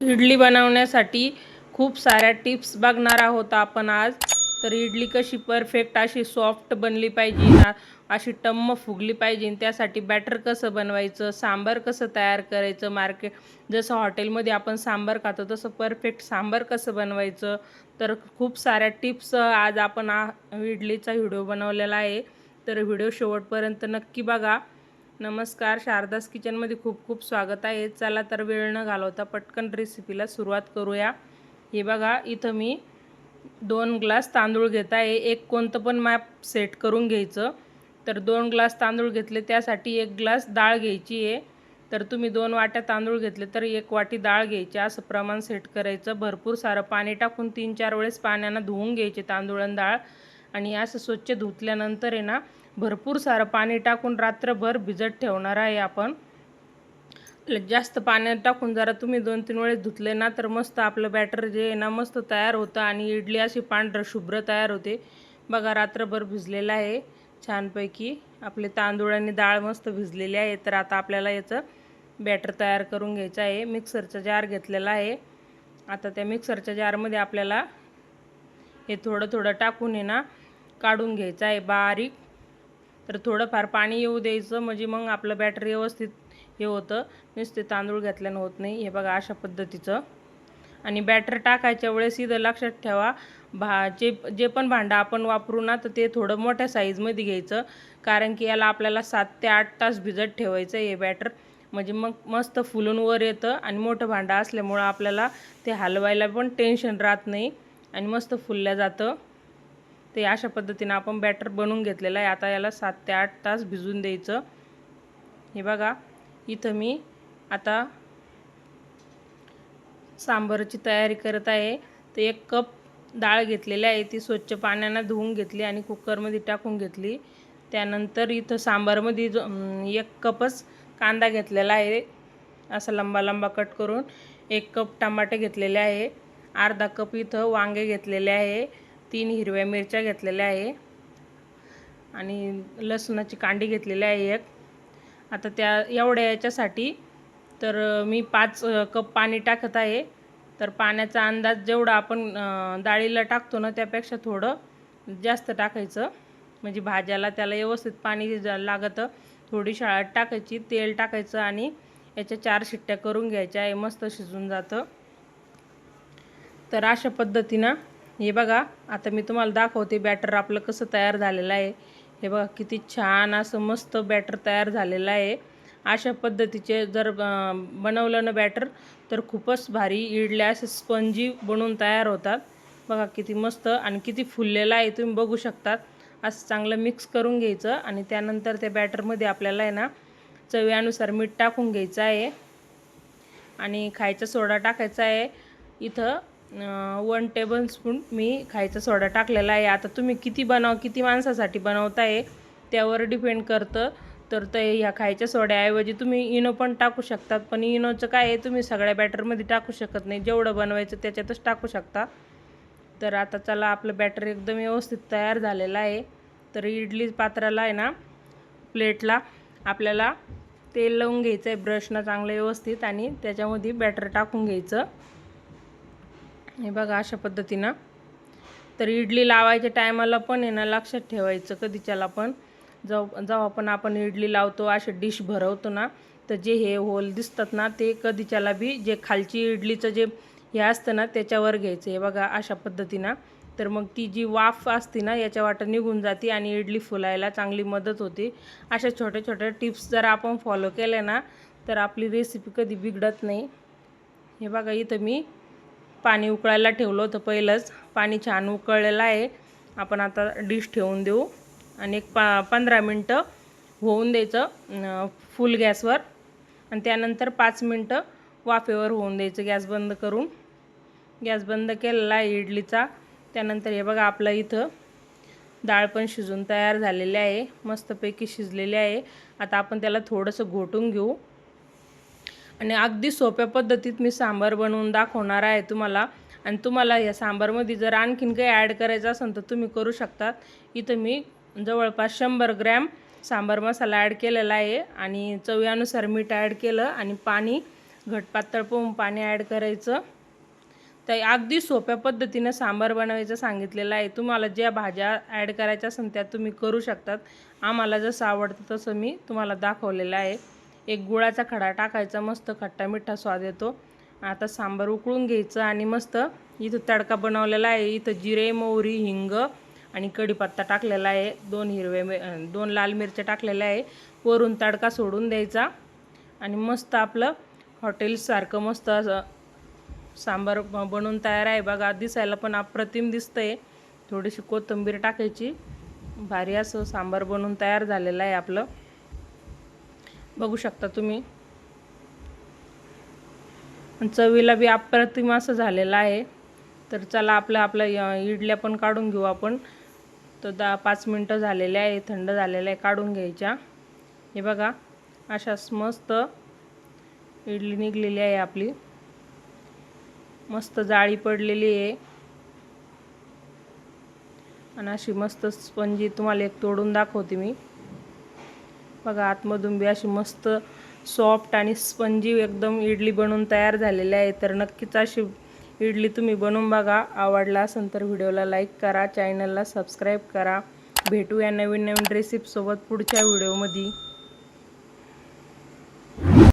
इडली बनवण्यासाठी खूप साऱ्या टिप्स बघणार आहोत आपण आज. तर इडली कशी परफेक्ट अशी सॉफ्ट बनली पाहिजे अशी टम्म फुगली पाहिजे त्यासाठी बॅटर कसं बनवायचं सांबार कसं तयार करायचं मार्केट जसं हॉटेलमध्ये आपण सांबार खातो तसं परफेक्ट सांबार कसं बनवायचं. तर खूप साऱ्या टिप्स आज आपण आ इडलीचा व्हिडिओ बनवलेला आहे. तर व्हिडिओ शेवटपर्यंत नक्की बघा. नमस्कार. शारदास किचनमध्ये खूप खूप स्वागत आहे. चला तर वेळ न घालवता पटकन रेसिपीला सुरुवात करूया. हे बघा इथं मी दोन ग्लास तांदूळ घेत आहे. एक कोणतं पण मॅप सेट करून घ्यायचं. तर दोन ग्लास तांदूळ घेतले त्यासाठी एक ग्लास डाळ घ्यायची आहे. तर तुम्ही दोन वाट्या तांदूळ घेतले तर एक वाटी डाळ घ्यायची. असं प्रमाण सेट करायचं. भरपूर सारं पाणी टाकून तीन चार वेळेस पाण्यानं धुवून घ्यायचे तांदूळ आणि डाळ. आणि असं स्वच्छ धुतल्यानंतर आहे ना भरपूर सारं पाणी टाकून रात्रभर भिजत ठेवणार आहे आपण. जास्त पाण्यात टाकून जरा तुम्ही दोन तीन वेळेस धुतले ना तर मस्त आपलं बॅटर जे आहे ना मस्त तयार होतं आणि इडली अशी पांढरं शुभ्र तयार होते. बघा रात्रभर भिजलेलं आहे छानपैकी. आपले तांदूळ आणि डाळ मस्त भिजलेली आहे तर आता आपल्याला याचं बॅटर तयार करून घ्यायचं आहे. मिक्सरचा जार घेतलेला आहे. आता त्या मिक्सरच्या जारमध्ये आपल्याला हे थोडं थोडं टाकून आहे ना काढून घ्यायचं आहे बारीक. तर थोडंफार पाणी येऊ द्यायचं. म्हणजे मग आपलं बॅटर व्यवस्थित हे होतं. नुसते तांदूळ घातल्यानं होत नाही. हे बघा अशा पद्धतीचं. आणि बॅटर टाकायच्या वेळेस इथं लक्षात ठेवा. भा जे जे पण भांडं आपण वापरू ना तर ते थोडं मोठ्या साईजमध्ये घ्यायचं. कारण की याला आपल्याला सात ते आठ तास भिजत ठेवायचं हे बॅटर म्हणजे मग मस्त फुलून वर येतं आणि मोठं भांडं असल्यामुळं आपल्याला ते हलवायला पण टेन्शन राहत नाही. आणि मस्त फुलल्या जातं. ते अशा पद्धतीनं आपण बॅटर बनवून घेतलेलं आहे. आता याला सात ते आठ तास भिजून द्यायचं. हे बघा इथं मी आता सांबाराची तयारी करत आहे. तर एक कप डाळ घेतलेली आहे. ती स्वच्छ पाण्यानं धुवून घेतली आणि कुकरमध्ये टाकून घेतली. त्यानंतर इथं सांबारमध्ये जो एक कपच कांदा घेतलेला आहे. असा लंबा लंबा कट करून एक कप टमाटे घेतलेले आहे. अर्धा कप इथं वांगे घेतलेले आहे. तीन हिरव्या मिरच्या घेतलेल्या आहे. आणि लसणाची कांडी घेतलेली आहे एक. आता त्या एवढ्या याच्यासाठी तर मी पाच कप पाणी टाकत आहे. तर पाण्याचा अंदाज जेवढा आपण डाळीला टाकतो ना त्यापेक्षा थोडं जास्त टाकायचं. म्हणजे भाज्याला त्याला व्यवस्थित पाणी लागतं थोडी शाळात टाकायची तेल टाकायचं आणि याच्या चार शिट्ट्या करून घ्यायच्या आहे मस्त शिजून जातं. तर अशा पद्धतीनं हे बघा आता मी तुम्हाला दाखवते बॅटर आपलं कसं तयार झालेलं आहे. हे बघा किती छान असं मस्त बॅटर तयार झालेलं आहे. अशा पद्धतीचे जर बनवलं ना बॅटर तर खूपच भारी इडल्या असे स्पंजी बनवून तयार होतात. बघा किती मस्त आणि किती फुललेलं आहे तुम्ही बघू शकतात. असं चांगलं मिक्स करून घ्यायचं आणि त्यानंतर त्या बॅटरमध्ये आपल्याला आहे ना चवीनुसार मीठ टाकून घ्यायचं आहे. आणि खायचा सोडा टाकायचा आहे. इथं वन टेबल स्पून मी खायचा सोडा टाकलेला आहे. आता तुम्ही किती बनव किती माणसासाठी बनवताय त्यावर डिपेंड करतं. तर ते ह्या खायच्या सोड्याऐवजी तुम्ही इनो पण टाकू शकतात. पण इनोचं काय आहे तुम्ही सगळ्या बॅटरमध्ये टाकू शकत नाही. जेवढं बनवायचं त्याच्यातच टाकू शकता. तर आता चला आपलं बॅटर एकदम व्यवस्थित तयार झालेलं आहे. तर इडली पात्राला आहे ना प्लेटला आपल्याला तेल लावून घ्यायचं आहे ब्रशनं चांगलं व्यवस्थित आणि त्याच्यामध्ये बॅटर टाकून घ्यायचं. हे बघा अशा पद्धतीनं. तर इडली लावायच्या टायमाला पण आहे ना लक्षात ठेवायचं कधीच्याला पण. जेव्हा जेव्हा पण आपण इडली लावतो असे डिश भरवतो ना तर जे हे होल दिसतात ना ते कधीच्याला बी जे खालची इडलीचं जे हे असतं ना त्याच्यावर घ्यायचं. हे बघा अशा पद्धतीनं. तर मग ती जी वाफ असते ना याच्या वाटं निघून जाते आणि इडली फुलायला चांगली मदत होते. अशा छोट्या छोट्या टिप्स जर आपण फॉलो केल्या ना तर आपली रेसिपी कधी बिघडत नाही. हे बघा इथं मी पाणी उकळायला ठेवलं होतं पहिलंच. पाणी छान उकळलेलं आहे. आपण आता डिश ठेवून देऊ. आणि एक पा पंधरा मिनटं होऊन द्यायचं फुल गॅसवर. आणि त्यानंतर पाच मिनटं वाफेवर होऊन द्यायचं गॅस बंद करून. गॅस बंद केलेला आहे इडलीचा. त्यानंतर हे बघा आपलं इथं डाळ पण शिजून तयार झालेली आहे. मस्तपैकी शिजलेली आहे. आता आपण त्याला थोडंसं घोटून घेऊ. आणि अगदी सोप्या पद्धतीत मी सांबार बनवून दाखवणार आहे तुम्हाला. आणि तुम्हाला या सांबारमध्ये जर आणखीन काही ॲड करायचं असेल तर तुम्ही करू शकतात. इथं मी जवळपास शंभर ग्रॅम सांबार मसाला ॲड केलेला आहे. आणि चवीनुसार मीठ ॲड केलं आणि पाणी घटपातळ पोहून पाणी ॲड करायचं. तर अगदी सोप्या पद्धतीनं सांबार बनवायचं सांगितलेलं आहे. तुम्हाला ज्या भाज्या ॲड करायच्या असेल त्या तुम्ही करू शकतात. आम्हाला जसं आवडतं तसं मी तुम्हाला दाखवलेलं आहे. एक गुळाचा खडा टाकायचा मस्त खट्टा मिठा स्वाद येतो. आता सांबार उकळून घ्यायचं आणि मस्त इथं तडका बनवलेला आहे. इथं जिरे मोहरी हिंग आणि कढीपत्ता टाकलेला आहे. दोन हिरवे दोन लाल मिरच्या टाकलेल्या आहे. वरून तडका सोडून द्यायचा आणि मस्त आपलं हॉटेलसारखं मस्त असं सांबार बनवून तयार आहे. बघा दिसायला पण अप्रतिम दिसतंय. थोडीशी कोथिंबीर टाकायची. भारी असं सांबार बनवून तयार झालेलं आहे आपलं. बघू शकता तुम्ही. चवीला बी अप्रतिम असं झालेलं आहे. तर चला आपलं आपलं य- इडल्या पण काढून घेऊ आपण. तर दहा पाच मिनटं झालेले आहे थंड झालेलं आहे काढून घ्यायच्या. हे बघा अशाच मस्त इडली निघलेली आहे आपली. मस्त जाळी पडलेली आहे. आणि अशी मस्त स्पंजी तुम्हाला एक तोडून दाखवते मी. बघा आतमधून बी अशी मस्त सॉफ्ट आणि स्पंजी एकदम इडली बनवून तयार झालेली आहे. तर नक्कीच अशी इडली तुम्ही बनवून बघा. आवडला असेल तर व्हिडिओला लाईक करा चॅनलला सबस्क्राईब करा. भेटूया नवीन नवीन रेसिपीसोबत पुढच्या व्हिडिओमध्ये.